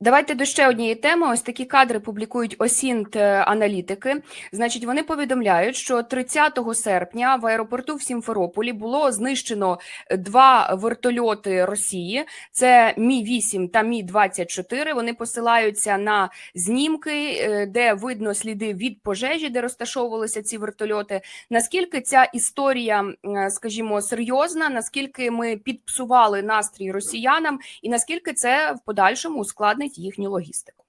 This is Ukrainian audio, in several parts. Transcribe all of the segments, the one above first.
Давайте до ще однієї теми. Ось такі кадри публікують осінт е, аналітики. Значить, вони повідомляють, що 30 серпня в аеропорту в Сімферополі було знищено два вертольоти Росії. Це Мі 8 та Мі 24 Вони посилаються на знімки, е, де видно сліди від пожежі, де розташовувалися ці вертольоти. Наскільки ця історія, скажімо, серйозна? Наскільки ми підпсували настрій росіянам, і наскільки це в подальшому ускладнить їхню логістику?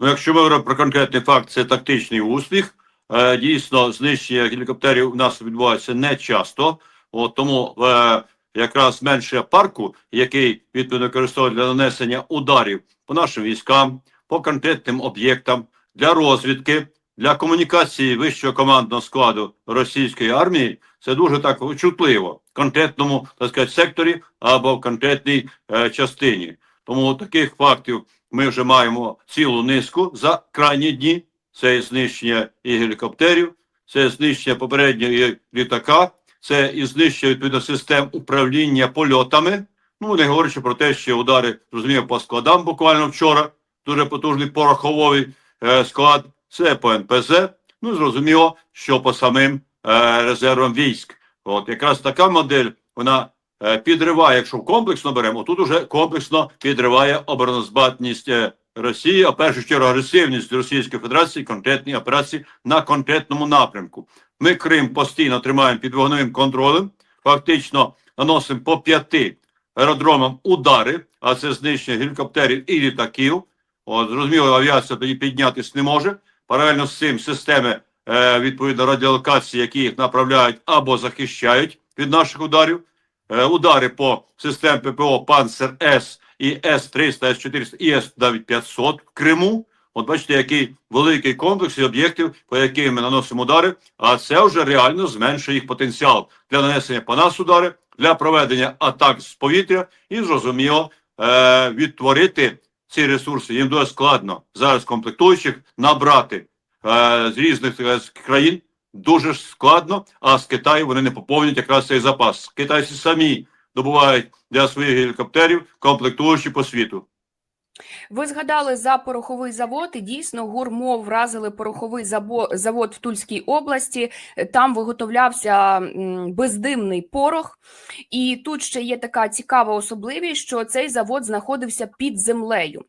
Ну, якщо ми говоримо про конкретний факт, це тактичний успіх. Е, дійсно, знищення гелікоптерів у нас відбувається не часто, от тому е, якраз менше парку, який відповідно використовує для нанесення ударів по нашим військам, по конкретним об'єктам, для розвідки, для комунікації вищого командного складу російської армії, це дуже так чутливо в конкретному так сказати, секторі або в конкретній е, частині. Тому таких фактів ми вже маємо цілу низку за крайні дні. Це і знищення і гелікоптерів, це знищення попереднього і літака, це і знищення відповідно систем управління польотами. Ну не говорячи про те, що удари зрозуміло по складам буквально вчора. Дуже потужний пороховий е, склад. Це по НПЗ. Ну зрозуміло, що по самим е, резервам військ. От якраз така модель вона підриває, якщо комплексно беремо, тут уже комплексно підриває обороноздатність е, Росії, а першу чергу агресивність Російської Федерації, конкретні операції на конкретному напрямку. Ми Крим постійно тримаємо під вогневим контролем, фактично наносимо по п'яти аеродромам удари, а це знищення гелікоптерів і літаків. От, зрозуміло, авіація тоді піднятись не може. Паралельно з цим системи е, відповідно радіолокації, які їх направляють або захищають від наших ударів. Е, удари по системі ППО Панцер С і С-300, С-400 і С-500 в Криму. От бачите, який великий комплекс і об'єктів, по яким ми наносимо удари, а це вже реально зменшує їх потенціал для нанесення по нас удари, для проведення атак з повітря і, зрозуміло, е, відтворити ці ресурси. Їм дуже складно зараз комплектуючих набрати е, з різних країн. Дуже складно, а з Китаю вони не поповнять якраз цей запас. Китайці самі добувають для своїх гелікоптерів комплектуючі по світу. Ви згадали за пороховий завод, і дійсно гурмо вразили пороховий завод в Тульській області. Там виготовлявся бездимний порох. І тут ще є така цікава особливість, що цей завод знаходився під землею.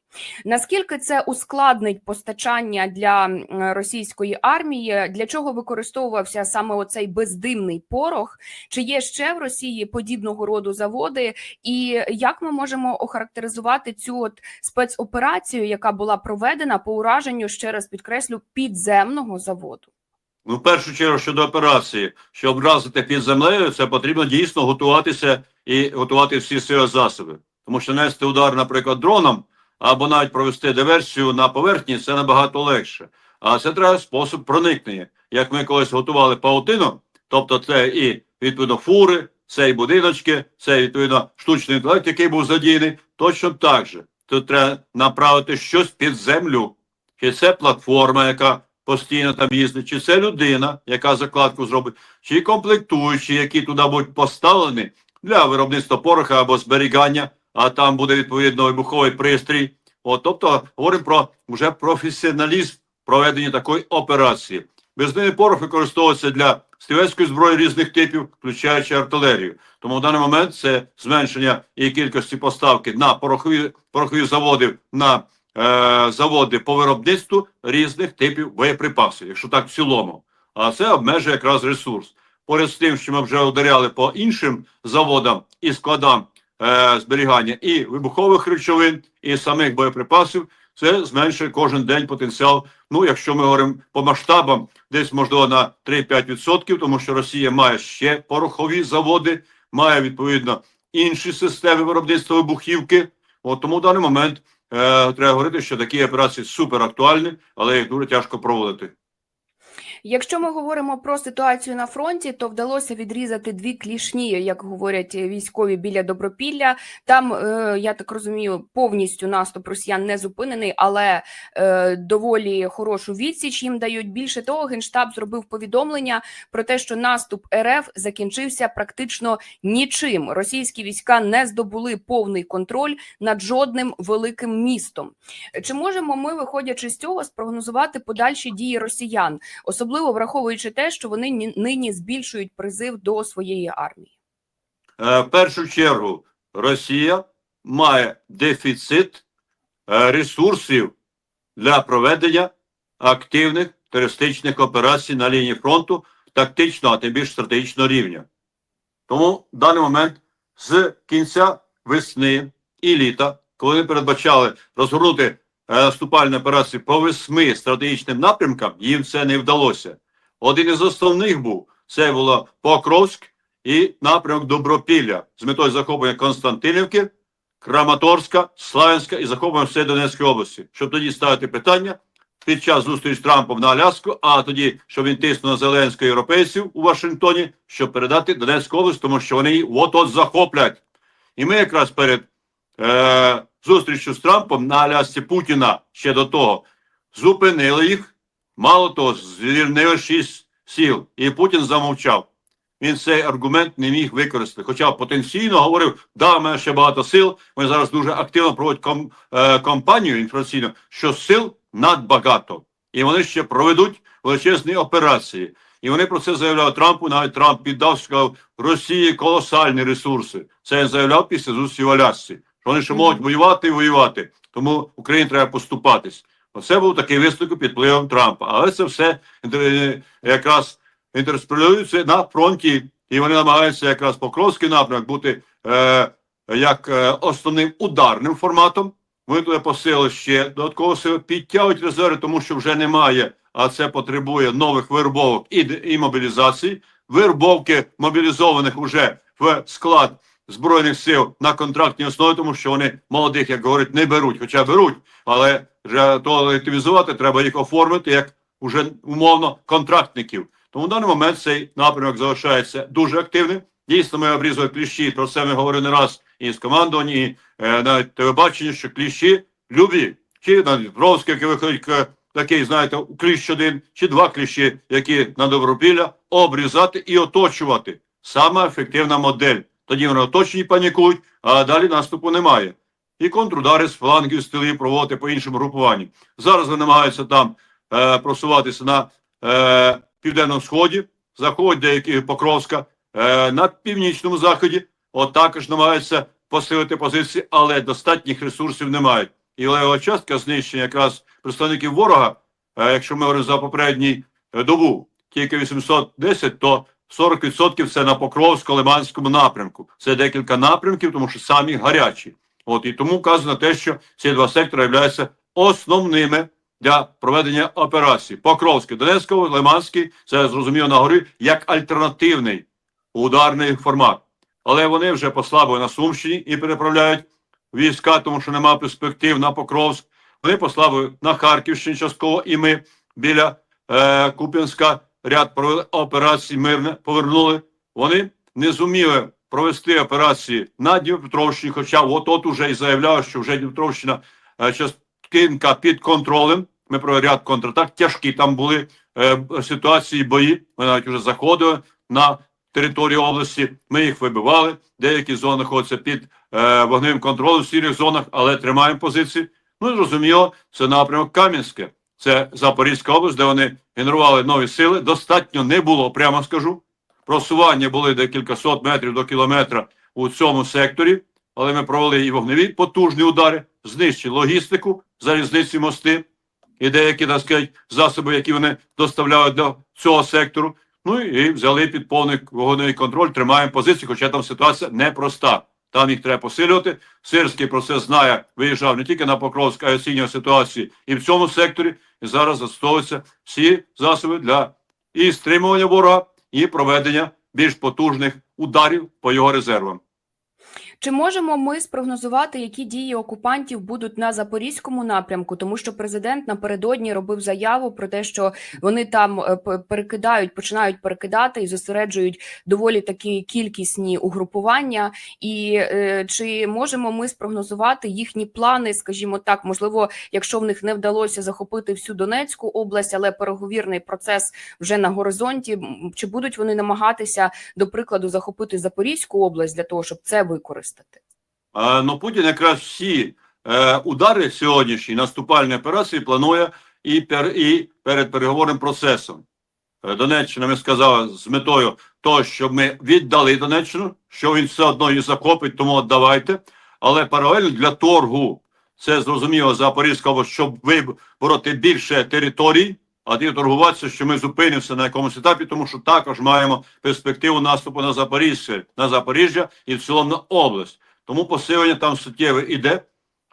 Наскільки це ускладнить постачання для російської армії? Для чого використовувався саме оцей бездимний порох? Чи є ще в Росії подібного роду заводи? І як ми можемо охарактеризувати цю от спецоперацію, яка була проведена по ураженню, ще раз підкреслю, підземного заводу. Ну, в першу чергу щодо операції, щоб вразити під землею, це потрібно дійсно готуватися і готувати всі свої засоби. Тому що нести удар, наприклад, дроном або навіть провести диверсію на поверхні це набагато легше. А це треба спосіб проникнення. Як ми колись готували паутину, тобто це і відповідно фури, це і будиночки, це відповідно штучний інтелект, який був задіяний, точно так же. Тут треба направити щось під землю. Чи це платформа, яка постійно там їздить, чи це людина, яка закладку зробить, чи комплектуючі, які туди будуть поставлені для виробництва пороха або зберігання, а там буде відповідно вибуховий пристрій. От, тобто говоримо про вже професіоналізм проведення такої операції. Бездимний порох використовується для стрілецької зброї різних типів, включаючи артилерію. Тому в даний момент це зменшення і кількості поставки на порохові, порохові заводи на е, заводи по виробництву різних типів боєприпасів, якщо так в цілому. А це обмежує якраз ресурс. Поряд з тим, що ми вже ударяли по іншим заводам і складам е, зберігання і вибухових речовин, і самих боєприпасів, це зменшує кожен день потенціал. Ну, якщо ми говоримо по масштабам, десь можливо на 3-5%, тому що Росія має ще порохові заводи, має відповідно інші системи виробництва вибухівки. От тому в даний момент е, треба говорити, що такі операції супер актуальні, але їх дуже тяжко проводити. Якщо ми говоримо про ситуацію на фронті, то вдалося відрізати дві клішні, як говорять військові біля Добропілля. Там е, я так розумію, повністю наступ росіян не зупинений, але е, доволі хорошу відсіч їм дають. Більше того, генштаб зробив повідомлення про те, що наступ РФ закінчився практично нічим. Російські війська не здобули повний контроль над жодним великим містом. Чи можемо ми, виходячи з цього, спрогнозувати подальші дії росіян, особливо враховуючи те, що вони нині збільшують призив до своєї армії? Е, В першу чергу Росія має дефіцит е, ресурсів для проведення активних терористичних операцій на лінії фронту тактичного, а тим більш стратегічного рівня. Тому в даний момент з кінця весни і літа, коли передбачали розгорнути наступальні операції по восьми стратегічним напрямкам, їм це не вдалося. Один із основних був це було Покровськ і напрямок Добропілля з метою захоплення Константинівки, Краматорська, Славянська і захоплення всієї Донецької області, щоб тоді ставити питання під час зустрічі з Трампом на Аляску, а тоді, щоб він тиснув на Зеленського європейців у Вашингтоні, щоб передати Донецьку область, тому що вони її от-от захоплять. І ми якраз перед е, зустрічю з Трампом на Алясці Путіна ще до того зупинили їх. Мало того, звільнили шість сіл, і Путін замовчав. Він цей аргумент не міг використати. Хоча потенційно говорив, да, в мене ще багато сил. Ми зараз дуже активно проводять ком, е, кампанію інформаційну, що сил надбагато. І вони ще проведуть величезні операції. І вони про це заявляли Трампу. Навіть Трамп піддав, сказав, Росії колосальні ресурси. Це він заявляв після зустрічі в Алясці. Що вони ще можуть воювати і воювати. Тому Україні треба поступатись. Оце був такий виступ під впливом Трампа. Але це все е, якраз інтерспрелюється на фронті, і вони намагаються якраз Покровський напрямок бути е, як е, основним ударним форматом. Вони туди посили ще додатково сили, підтягують резерви, тому що вже немає, а це потребує нових вербовок і, і мобілізації. Вербовки мобілізованих уже в склад збройних сил на контрактній основі, тому що вони молодих, як говорять, не беруть, хоча беруть, але вже то активізувати, треба їх оформити як уже умовно контрактників. Тому в даний момент цей напрямок залишається дуже активним. Дійсно, ми обрізали кліщі. Про це ми говорили не раз і з командувань, і е, навіть телебачення, що кліщі любі. Чи на Дніпровське, яке виходить к- такий, знаєте, кліщ один, чи два кліщі, які на добропілля, обрізати і оточувати. Саме ефективна модель. Тоді вони оточені панікують, а далі наступу немає. І контрудари з флангів, з проводити по іншому групуванню. Зараз вони намагаються там е, просуватися на е, південному сході, заходять деякі Покровська, е, на північному заході, от також намагаються посилити позиції, але достатніх ресурсів не мають. І левова частка знищення якраз представників ворога, е, якщо ми говоримо за попередній е, добу, тільки 810, то 40% це на Покровсько-Лиманському напрямку. Це декілька напрямків, тому що самі гарячі. От і тому вказано те, що ці два сектори являються основними для проведення операцій. Покровський, Донецький, Лиманський, це зрозуміло на горі, як альтернативний ударний формат. Але вони вже послабили на Сумщині і переправляють війська, тому що немає перспектив на Покровськ. Вони послабили на Харківщині частково, і ми біля е, Куп'янська ряд операцій мирне повернули. Вони не зуміли провести операції на Дніпропетровщині, хоча от-от уже і заявляли, що вже Дніпропетровщина е, частинка під контролем. Ми провели ряд контратак, тяжкі там були е, ситуації, бої. Ми навіть вже заходили на територію області. Ми їх вибивали. Деякі зони знаходяться під е, вогневим контролем в сірих зонах, але тримаємо позиції. Ну зрозуміло, це напрямок Кам'янське. Це Запорізька область, де вони генерували нові сили. Достатньо не було, прямо скажу. Просування були декілька сот метрів до кілометра у цьому секторі, але ми провели і вогневі потужні удари, знищили логістику, залізниці мости і деякі, так сказати, засоби, які вони доставляють до цього сектору. Ну і взяли під повний вогневий контроль, тримаємо позиції, хоча там ситуація непроста. Там їх треба посилювати. Сирський про це знає, виїжджав не тільки на Покровськ, а й оцінював ситуацію і в цьому секторі. І зараз застосовуються всі засоби для і стримування ворога, і проведення більш потужних ударів по його резервам. Чи можемо ми спрогнозувати, які дії окупантів будуть на запорізькому напрямку? Тому що президент напередодні робив заяву про те, що вони там е, перекидають, починають перекидати і зосереджують доволі такі кількісні угрупування. І е, чи можемо ми спрогнозувати їхні плани, скажімо так, можливо, якщо в них не вдалося захопити всю Донецьку область, але переговірний процес вже на горизонті, чи будуть вони намагатися, до прикладу, захопити Запорізьку область для того, щоб це використати? Е, Ну, Путін якраз всі е, удари сьогоднішні наступальні операції планує і, пер, і перед переговорним процесом. Е, Донеччина, ми сказали, з метою того, щоб ми віддали Донеччину, що він все одно її захопить, тому віддавайте. Але паралельно для торгу, це зрозуміло Запорізька область, щоб вибороти більше територій, а тоді торгуватися, що ми зупинимося на якомусь етапі, тому що також маємо перспективу наступу на Запоріжжя, на Запоріжжя і в цілому на область. Тому посилення там суттєве іде.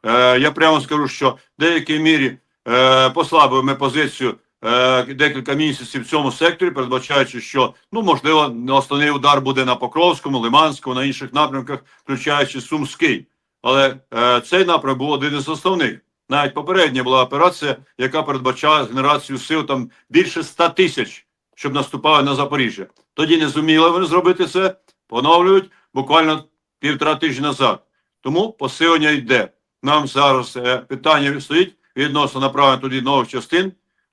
Е, я прямо скажу, що в деякій мірі е, послабили ми позицію е, декілька місяців в цьому секторі, передбачаючи, що ну можливо основний удар буде на Покровському, Лиманському, на інших напрямках, включаючи Сумський. Але е, цей напрямок був один із основних. Навіть попередня була операція, яка передбачала генерацію сил там більше 100 тисяч, щоб наступали на Запоріжжя. Тоді не зуміли вони зробити це, поновлюють буквально півтора тижні назад. Тому посилення йде. Нам зараз е, питання стоїть відносно направлення туди нових частин,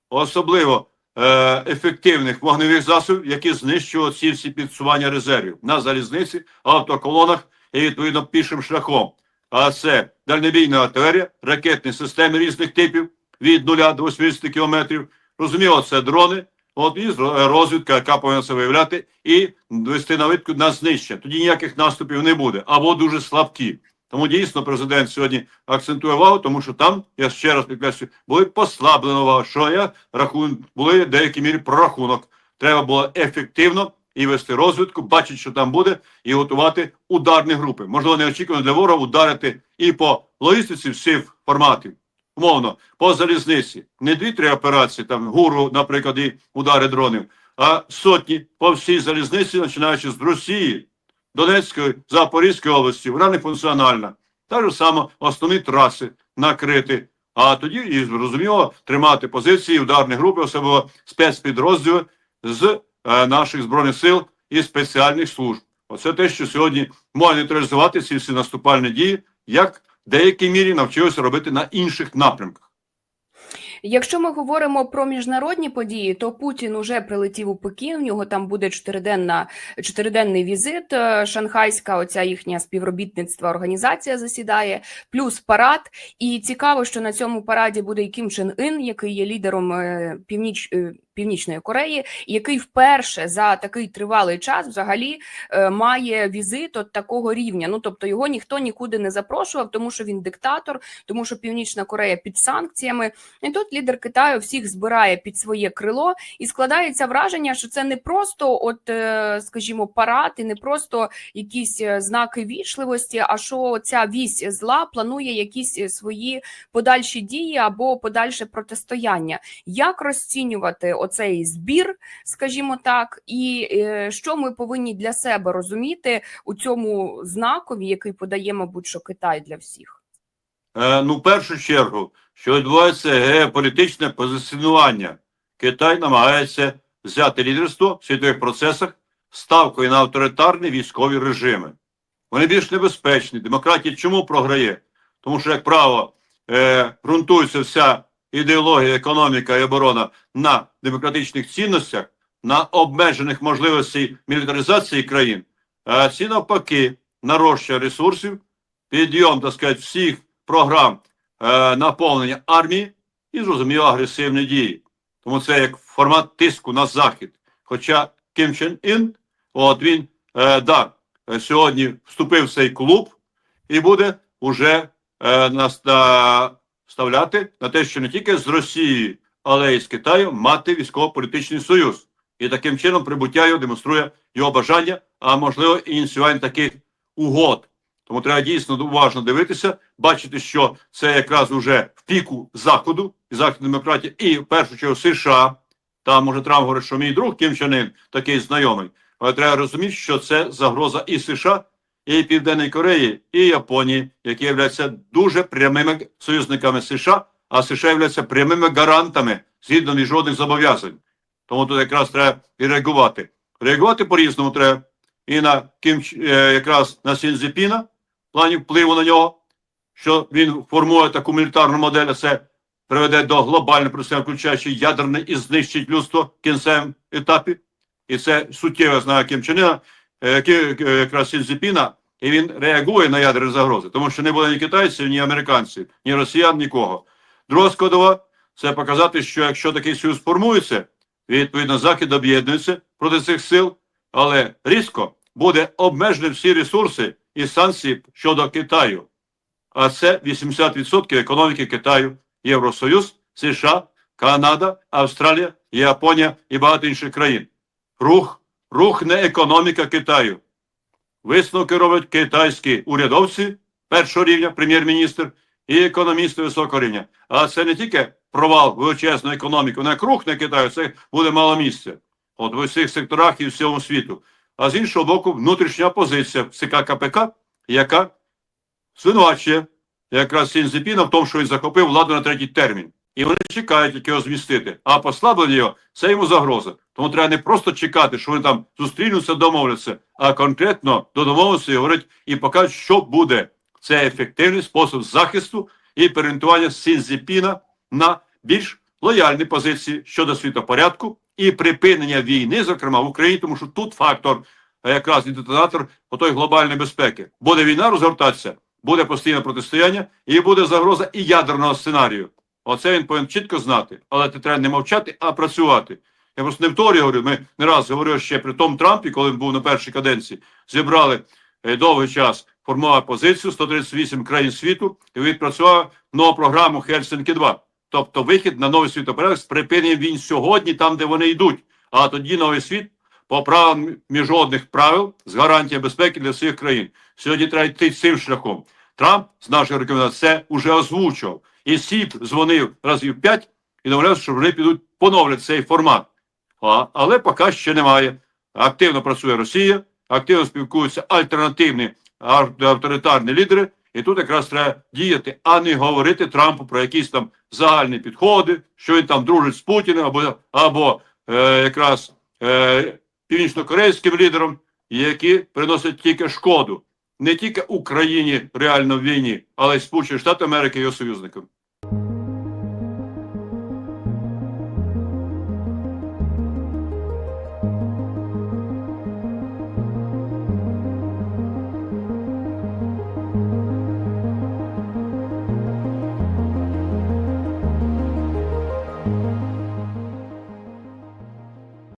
особливо е, ефективних вогневих засобів, які знищують ці всі підсування резервів на залізниці, автоколонах і відповідно пішим шляхом. А це дальнобійна артилерія, ракетні системи різних типів від 0 до 80 кілометрів. Розуміло, це дрони. От і розвідка, яка повинна це виявляти, і вести навідку на знищення. Тоді ніяких наступів не буде, або дуже слабкі. Тому дійсно президент сьогодні акцентує увагу, тому що там, я ще раз підкреслюю, були послаблені увагу, що я рахую, були в деякій мірі прорахунок. Треба було ефективно і вести розвідку, бачити, що там буде, і готувати ударні групи. Можливо, неочікувано для ворога ударити і по логістиці всіх форматів. Умовно, по залізниці. Не дві-три операції, там гуру, наприклад, і удари дронів, а сотні по всій залізниці, починаючи з Росії, Донецької, Запорізької області, вона не функціональна. Так же само основні траси накрити. А тоді, і зрозуміло, тримати позиції ударні групи, особливо спецпідрозділи з наших збройних сил і спеціальних служб. Оце те, що сьогодні можна нейтралізувати ці всі наступальні дії, як в деякій мірі навчилися робити на інших напрямках. Якщо ми говоримо про міжнародні події, то Путін уже прилетів у Пекін. У нього там буде чотириденна чотириденний візит. е, Шанхайська, оця їхня співробітництва організація засідає, плюс парад. І цікаво, що на цьому параді буде і Кім Чен Ін, який є лідером е, північ. Північної Кореї, який вперше за такий тривалий час взагалі е, має візит от такого рівня. Ну тобто його ніхто нікуди не запрошував, тому що він диктатор, тому що Північна Корея під санкціями. І тут лідер Китаю всіх збирає під своє крило, і складається враження, що це не просто, от е, скажімо, парад, і не просто якісь е, знаки вічливості, а що ця вісь зла планує якісь свої подальші дії або подальше протистояння. Як розцінювати оцей збір, скажімо так, і е, що ми повинні для себе розуміти у цьому знакові, який подає, мабуть, що Китай для всіх? Е, ну, в першу чергу, що відбувається геополітичне позиціонування. Китай намагається взяти лідерство в світових процесах ставкою на авторитарні військові режими. Вони більш небезпечні. Демократія чому програє? Тому що, як правило, е, ґрунтується вся ідеологія, економіка і оборона на демократичних цінностях, на обмежених можливостей мілітаризації країн, а ці навпаки нарощення ресурсів, підйом, так сказати, всіх програм е, наповнення армії і, зрозуміло, агресивні дії. Тому це як формат тиску на захід. Хоча Кім Чен Ін, от він е, да, сьогодні вступив в цей клуб і буде уже е, нас на, ставляти на те, що не тільки з Росії, але й з Китаю мати військово-політичний союз. І таким чином прибуття його демонструє його бажання, а можливо ініціювання таких угод. Тому треба дійсно уважно дивитися, бачити, що це якраз уже в піку заходу і західної демократії, і в першу чергу США. Там може Трамп говорить, що мій друг Кім Чен Ін такий знайомий. Але треба розуміти, що це загроза і США, і Південної Кореї, і Японії, які являються дуже прямими союзниками США, а США являються прямими гарантами згідно міжнародних зобов'язань. Тому тут якраз треба і реагувати. Реагувати по-різному треба і на Кім е, якраз на Сінзепіна, в плані впливу на нього, що він формує таку мілітарну модель, а це приведе до глобального процесу, включаючи ядерне і знищить людство в кінцевому етапі. І це суттєво знає Кім Чен е, якраз Сінзепіна, і він реагує на ядерні загрози, тому що не буде ні китайців, ні американців, ні росіян, нікого. Друга складова це показати, що якщо такий союз формується, відповідно Захід об'єднується проти цих сил, але різко буде обмежені всі ресурси і санкції щодо Китаю. А це 80% економіки Китаю, Євросоюз, США, Канада, Австралія, Японія і багато інших країн. Рух, рух не економіка Китаю. Висновки роблять китайські урядовці першого рівня, прем'єр-міністр, і економісти високого рівня. А це не тільки провал величезної економіки, вона як рух Китаю, це буде мало місця. От в усіх секторах і всьому світу. А з іншого боку, внутрішня позиція ЦК КПК, яка звинувачує якраз Сінзепіна в тому, що він захопив владу на третій термін. І вони чекають, як його змістити. А послаблення його це йому загроза. Тому треба не просто чекати, що вони там зустрінуться, домовляться, а конкретно до домовленості говорять і покажуть, що буде. Це ефективний спосіб захисту і переорієнтування Сінзепіна на більш лояльні позиції щодо світопорядку і припинення війни, зокрема в Україні, тому що тут фактор якраз і детонатор отої глобальної безпеки. Буде війна розгортатися, буде постійне протистояння і буде загроза і ядерного сценарію. Оце він повинен чітко знати. Але це треба не мовчати, а працювати. Я просто не в говорю. Ми не раз говорили ще при тому Трампі, коли він був на першій каденції, зібрали е, довгий час, формував позицію 138 країн світу і відпрацював нову програму Хельсинки 2 Тобто вихід на новий світопорядок з припиненням війн сьогодні, там, де вони йдуть. А тоді новий світ по правилам міжнародних правил з гарантією безпеки для всіх країн. Сьогодні треба йти цим шляхом. Трамп з нашої рекомендації це вже озвучував. І Сіп дзвонив разів п'ять і домовлявся, що вони підуть поновлять цей формат. А, але поки ще немає. Активно працює Росія, активно спілкуються альтернативні авторитарні лідери. І тут якраз треба діяти, а не говорити Трампу про якісь там загальні підходи, що він там дружить з Путіним або, або е, якраз е, північно-корейським лідером, які приносять тільки шкоду не тільки Україні реально в війні, але й Сполучені Штати Америки його союзникам.